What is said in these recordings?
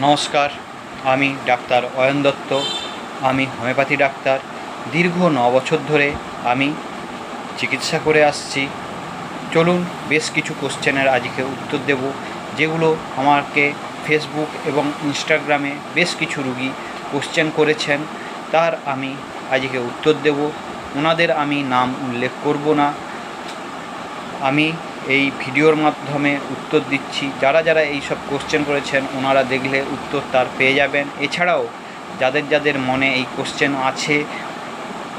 নমস্কার, আমি ডাক্তার অয়ন দত্ত, আমি হোমিওপ্যাথি ডাক্তার। দীর্ঘ ন বছর ধরে আমি চিকিৎসা করে আসছি। চলুন বেশ কিছু কোশ্চেনের আজকে উত্তর দেব, যেগুলো আমাকে ফেসবুক এবং ইনস্টাগ্রামে বেশ কিছু রুগী কোশ্চেন করেছেন। তার আমি আজকে উত্তর দেব। ওনাদের আমি নাম উল্লেখ করব না। আমি এই ভিডিওর মাধ্যমে উত্তর দিচ্ছি। যারা যারা এই সব কোশ্চেন করেছেন, ওনারা দেখলে উত্তর তার পেয়ে যাবেন। এছাড়াও, যাদের যাদের মনে এই কোশ্চেন আছে,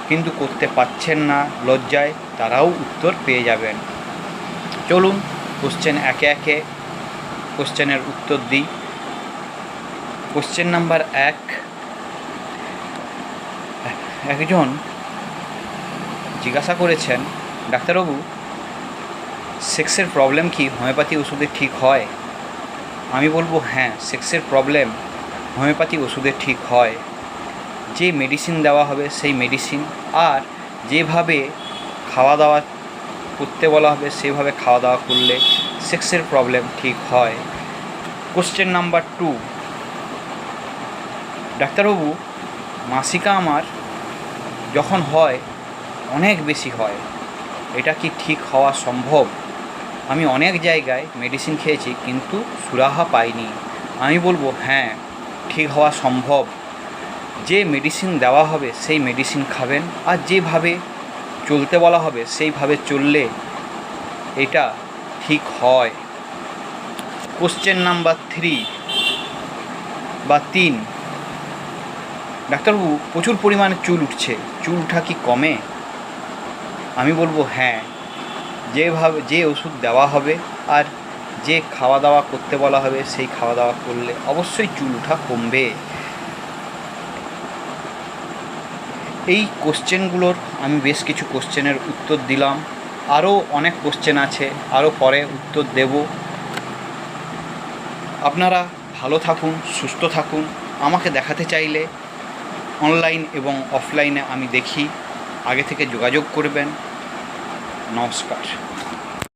কিন্তু করতে পারছেন না, লজ্জায়, তারাও উত্তর পেয়ে যাবেন। চলুন কোশ্চেন একে একে কোশ্চেনের উত্তর দিই। কোশ্চেন নাম্বার এক। একজন জিজ্ঞাসা করেছেন, ডাক্তারবাবু সেক্সের প্রবলেম কি? হোমিওপ্যাথি ওষুধে ঠিক হয়? আমি বলব হ্যাঁ সেক্সের প্রবলেম হোমিওপ্যাথি ওষুধে ঠিক হয়। যে মেডিসিন দেওয়া হবে সেই মেডিসিন আর যেভাবে খাওয়া দাওয়া করতে বলা হবে সেভাবে খাওয়া দাওয়া করলে সেক্সের প্রবলেম ঠিক হয়। কোশ্চেন নাম্বার টু ডাক্তারবাবু, মাসিকা আমার যখন হয়, অনেক বেশি হয়। এটা কি ঠিক হওয়া সম্ভব? আমি অনেক জায়গায় মেডিসিন খেয়েছি, কিন্তু সুরাহা পাইনি। আমি বলব হ্যাঁ ঠিক হওয়া সম্ভব। যে মেডিসিন দেওয়া হবে, সেই মেডিসিন খাবেন। আর যেভাবে চলতে বলা হবে, সেইভাবে চললে এটা ঠিক হয়। কোশ্চেন নাম্বার থ্রি বা তিন। ডাক্তারবাবু, প্রচুর পরিমাণে চুল উঠছে। চুল উঠা কি কমে? আমি বলব হ্যাঁ। যেভাবে, যে ওষুধ দেওয়া হবে আর যে খাওয়া দাওয়া করতে বলা হবে, সেই খাওয়া দাওয়া করলে অবশ্যই চুল ওঠা কমবে। এই কোশ্চেনগুলোর আমি বেশ কিছু কোশ্চেনের উত্তর দিলাম। আরও অনেক কোশ্চেন আছে, আরও পরে উত্তর দেব। আপনারা ভালো থাকুন, সুস্থ থাকুন। আমাকে দেখাতে চাইলে অনলাইন এবং অফলাইনে আমি দেখি। আগে থেকে যোগাযোগ করবেন। নমস্কার